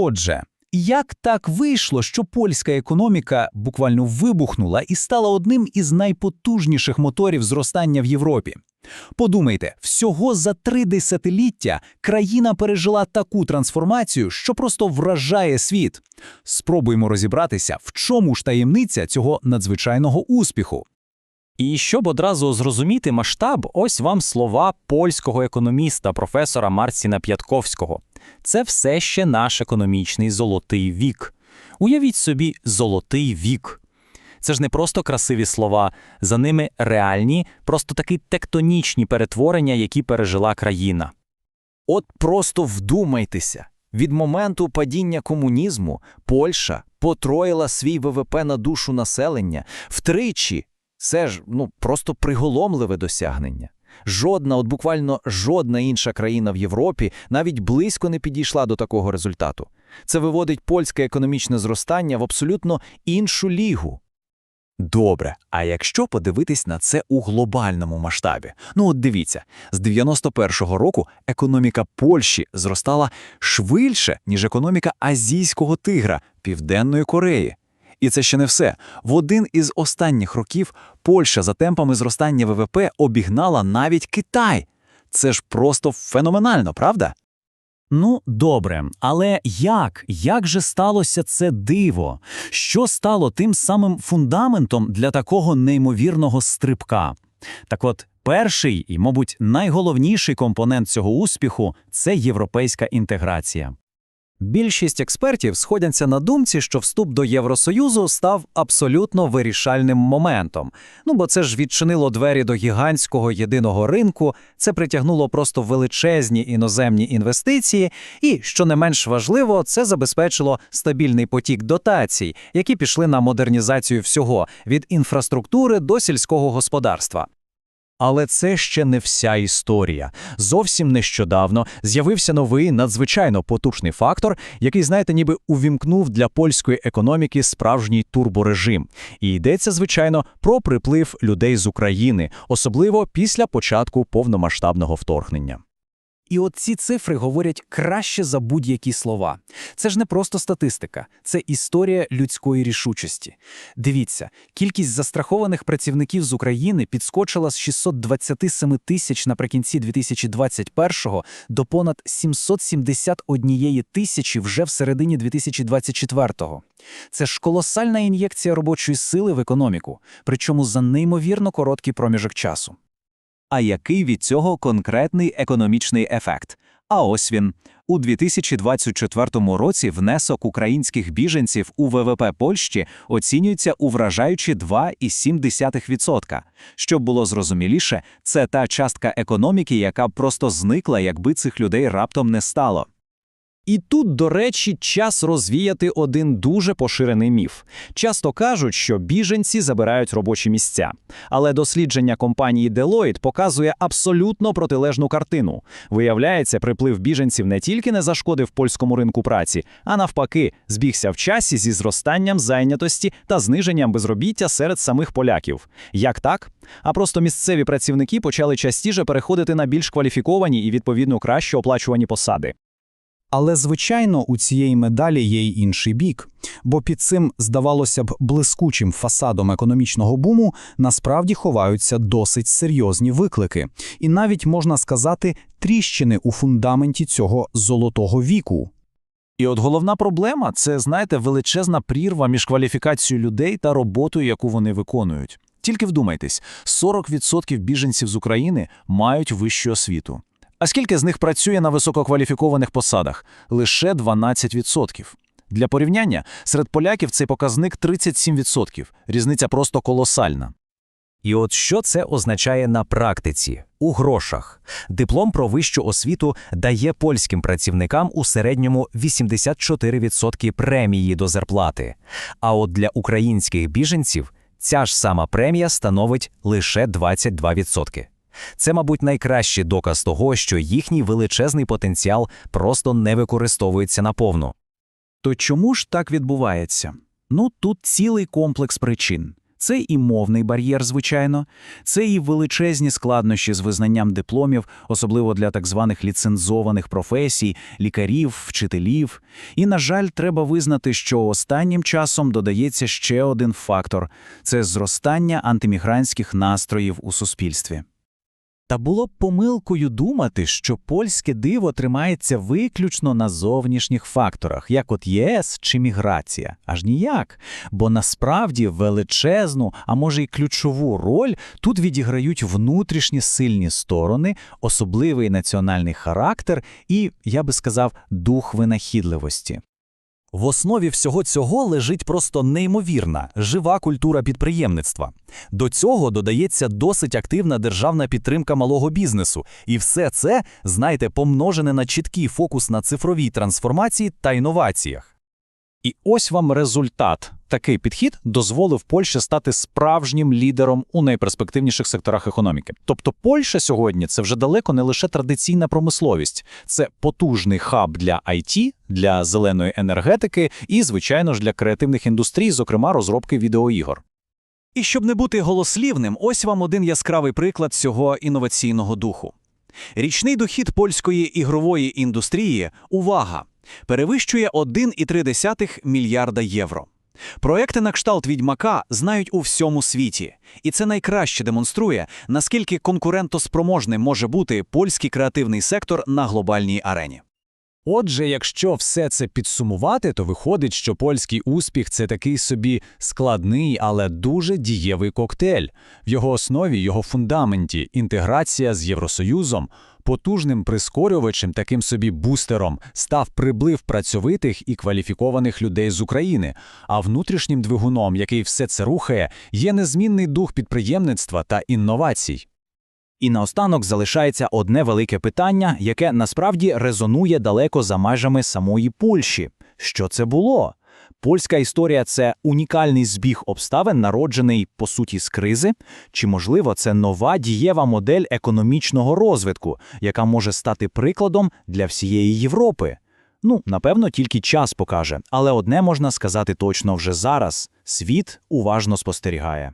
Отже, як так вийшло, що польська економіка буквально вибухнула і стала одним із найпотужніших моторів зростання в Європі? Подумайте, всього за три десятиліття країна пережила таку трансформацію, що просто вражає світ. Спробуємо розібратися, в чому ж таємниця цього надзвичайного успіху. І щоб одразу зрозуміти масштаб, ось вам слова польського економіста професора Марціна П'ятковського. Це все ще наш економічний золотий вік. Уявіть собі, золотий вік. Це ж не просто красиві слова, за ними реальні, просто такі тектонічні перетворення, які пережила країна. От просто вдумайтеся. Від моменту падіння комунізму Польща потроїла свій ВВП на душу населення втричі. Це ж ну просто приголомливе досягнення. Жодна, от буквально жодна інша країна в Європі навіть близько не підійшла до такого результату. Це виводить польське економічне зростання в абсолютно іншу лігу. Добре, а якщо подивитись на це у глобальному масштабі? Ну от дивіться, з 91-го року економіка Польщі зростала швидше, ніж економіка азійського тигра Південної Кореї. І це ще не все. В один із останніх років Польща за темпами зростання ВВП обігнала навіть Китай. Це ж просто феноменально, правда? Ну, добре, але як? Як же сталося це диво? Що стало тим самим фундаментом для такого неймовірного стрибка? Так от, перший і, мабуть, найголовніший компонент цього успіху це європейська інтеграція. Більшість експертів сходяться на думці, що вступ до Євросоюзу став абсолютно вирішальним моментом. Ну бо це ж відчинило двері до гігантського єдиного ринку, це притягнуло просто величезні іноземні інвестиції, і, що не менш важливо, це забезпечило стабільний потік дотацій, які пішли на модернізацію всього від інфраструктури до сільського господарства. Але це ще не вся історія. Зовсім нещодавно з'явився новий надзвичайно потужний фактор, який, знаєте, ніби увімкнув для польської економіки справжній турборежим. І йдеться, звичайно, про приплив людей з України, особливо після початку повномасштабного вторгнення. І от ці цифри говорять краще за будь-які слова. Це ж не просто статистика, це історія людської рішучості. Дивіться, кількість застрахованих працівників з України підскочила з 627 тисяч наприкінці 2021 до понад 771 тисячі вже в середині 2024. Це ж колосальна ін'єкція робочої сили в економіку, причому за неймовірно короткий проміжок часу. А який від цього конкретний економічний ефект? А ось він. У 2024 році внесок українських біженців у ВВП Польщі оцінюється у вражаючі 2,7%. Щоб було зрозуміліше, це та частка економіки, яка б просто зникла, якби цих людей раптом не стало. І тут, до речі, час розвіяти один дуже поширений міф. Часто кажуть, що біженці забирають робочі місця. Але дослідження компанії Deloitte показує абсолютно протилежну картину. Виявляється, приплив біженців не тільки не зашкодив польському ринку праці, а навпаки, збігся в часі зі зростанням зайнятості та зниженням безробіття серед самих поляків. Як так? А просто місцеві працівники почали частіше переходити на більш кваліфіковані і відповідно краще оплачувані посади. Але, звичайно, у цієї медалі є й інший бік, бо під цим, здавалося б, блискучим фасадом економічного буму насправді ховаються досить серйозні виклики, і навіть можна сказати, тріщини у фундаменті цього золотого віку. І от головна проблема це, знаєте, величезна прірва між кваліфікацією людей та роботою, яку вони виконують. Тільки вдумайтесь, 40% біженців з України мають вищу освіту. А скільки з них працює на висококваліфікованих посадах? Лише 12%. Для порівняння, серед поляків цей показник 37%. Різниця просто колосальна. І от що це означає на практиці, у грошах. Диплом про вищу освіту дає польським працівникам у середньому 84% премії до зарплати. А от для українських біженців ця ж сама премія становить лише 22%. Це, мабуть, найкращий доказ того, що їхній величезний потенціал просто не використовується наповну. То чому ж так відбувається? Ну, тут цілий комплекс причин. Це і мовний бар'єр, звичайно, це і величезні складнощі з визнанням дипломів, особливо для так званих ліцензованих професій, лікарів, вчителів. І, на жаль, треба визнати, що останнім часом додається ще один фактор – це зростання антимігрантських настроїв у суспільстві. Та було б помилкою думати, що польське диво тримається виключно на зовнішніх факторах, як от ЄС чи міграція. Аж ніяк. Бо насправді величезну, а може й ключову роль тут відіграють внутрішні сильні сторони, особливий національний характер і, я би сказав, дух винахідливості. В основі всього цього лежить просто неймовірна, жива культура підприємництва. До цього додається досить активна державна підтримка малого бізнесу, і все це, знаєте, помножене на чіткий фокус на цифровій трансформації та інноваціях. І ось вам результат. Такий підхід дозволив Польщі стати справжнім лідером у найперспективніших секторах економіки. Тобто Польща сьогодні це вже далеко не лише традиційна промисловість, це потужний хаб для IT, для зеленої енергетики і, звичайно ж, для креативних індустрій, зокрема розробки відеоігор. І щоб не бути голослівним, ось вам один яскравий приклад цього інноваційного духу. Річний дохід польської ігрової індустрії – увага! перевищує 1,3 мільярда євро. Проекти на кшталт «Відьмака» знають у всьому світі, і це найкраще демонструє, наскільки конкурентоспроможним може бути польський креативний сектор на глобальній арені. Отже, якщо все це підсумувати, то виходить, що польський успіх це такий собі складний, але дуже дієвий коктейль. В його основі, його фундаменті інтеграція з Євросоюзом, потужним прискорювачем, таким собі бустером, став приблив працьовитих і кваліфікованих людей з України, а внутрішнім двигуном, який все це рухає, є незмінний дух підприємництва та інновацій. І наостанок залишається одне велике питання, яке насправді резонує далеко за межами самої Польщі. Що це було? Польська історія це унікальний збіг обставин, народжений по суті з кризи, чи можливо це нова дієва модель економічного розвитку, яка може стати прикладом для всієї Європи. Ну, напевно, тільки час покаже, але одне можна сказати точно вже зараз: світ уважно спостерігає.